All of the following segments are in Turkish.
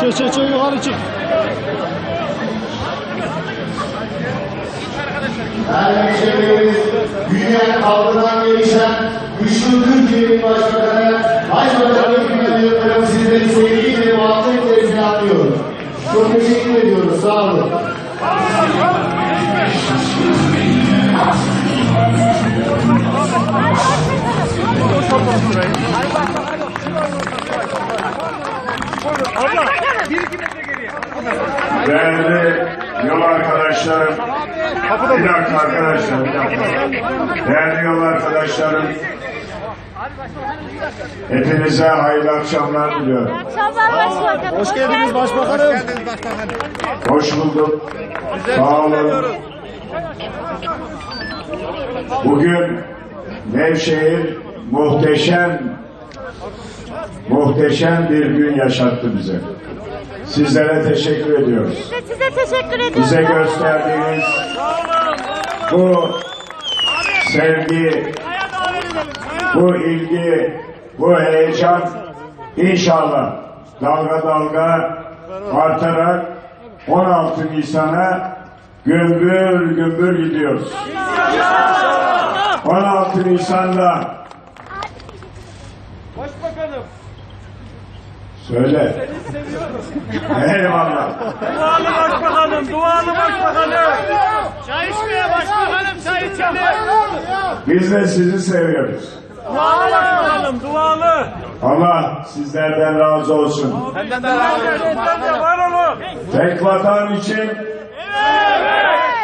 Çık çık çık yukarı çık. Hemşehrimiz dünya kavgadan gelişen güçlü Türkiye'nin başbakanı Başbakanı Hükümet Yıldırım sizleri sevgiyle muhabbetle selamlıyor. Çok teşekkür ediyoruz. Sağ olun. Değerli yol arkadaşlarım, bir dakika arkadaşlar, bir dakika. Değerli yol arkadaşlarım, hepinize hayırlı akşamlar diliyorum. Akşamlar başbakanım. Hoş geldiniz başbakanım. Hoş bulduk. Sağ olun. Bugün Nevşehir muhteşem, muhteşem bir gün yaşattı bize. Sizlere teşekkür ediyoruz. Biz de size teşekkür ediyoruz. bize gösterdiğiniz bu sevgi, bu ilgi, bu heyecan inşallah dalga dalga artarak 16 Nisan'a gümbür gümbür gidiyoruz. 16 Nisan'da Başbakanım, söyle. Eyvallah. dualı başbakanım, dualı başbakanım. Çay içmeye başbakanım, çay içelim. Biz de sizi seviyoruz. Dualı başbakanım, dualı. Allah sizlerden razı olsun. Senden de razı olsun. Senden de var olun. Tek vatan için,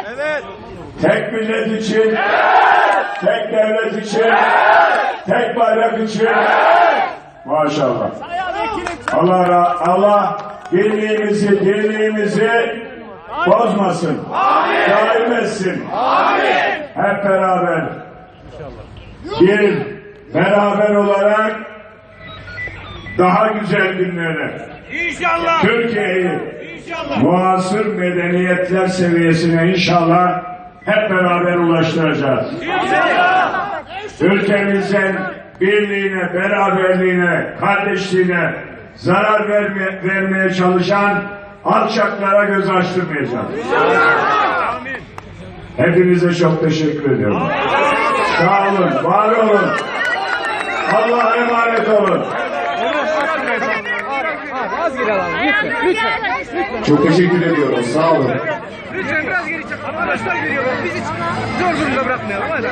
Evet. tek millet için, tek devlet için, tek bayrak için. Maşallah. Allah ra- Allah birliğimizi, dirliğimizi bozmasın. Daim etsin. Hep beraber. Bir beraber olarak daha güzel günlere İnşallah. Türkiye'yi İnşallah. muasır medeniyetler seviyesine inşallah hep beraber ulaştıracağız. Ülkemizin birliğine, beraberliğine, kardeşliğine zarar verme, vermeye çalışan alçaklara göz açtırmayacağız. Hepinize çok teşekkür ediyorum. Sağ olun, var olun. Allah'a emanet olun. Çok teşekkür ediyoruz. Sağ olun. Lütfen biraz geri çık. Arkadaşlar geliyorlar. Biz hiç zor durumda bırakmayalım. Hadi.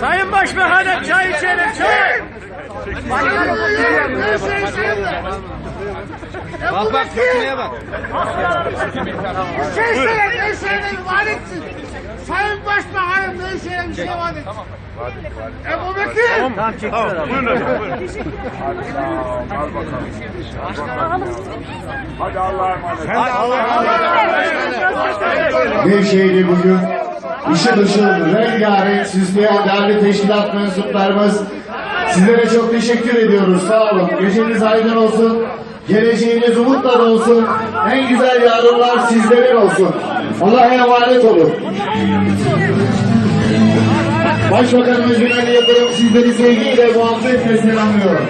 Sayın Başbakanım çay içelim çay. Bak bak kötüye bak. Şey söyle. Sayın Başbakanım Nevşehir'in şey valisi. Ebu Bekir. Tamam çek. Tamam buyurun efendim buyurun. Hadi Allah'a emanet. Nevşehir'i bugün ışıl ışıl rengarenk süsleyen değerli teşkilat mensuplarımız sizlere çok teşekkür ediyoruz. Sağ olun. Geceniz aydın olsun. Geleceğiniz umutla dolsun. En güzel yarınlar sizlerin olsun. Allah'a emanet olun. Başbakanımız Binali Yıldırım sizleri sevgiyle muhabbetle selamlıyor.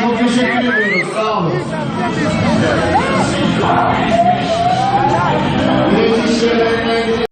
Çok teşekkür ediyoruz. Sağ olun. İletişimlerine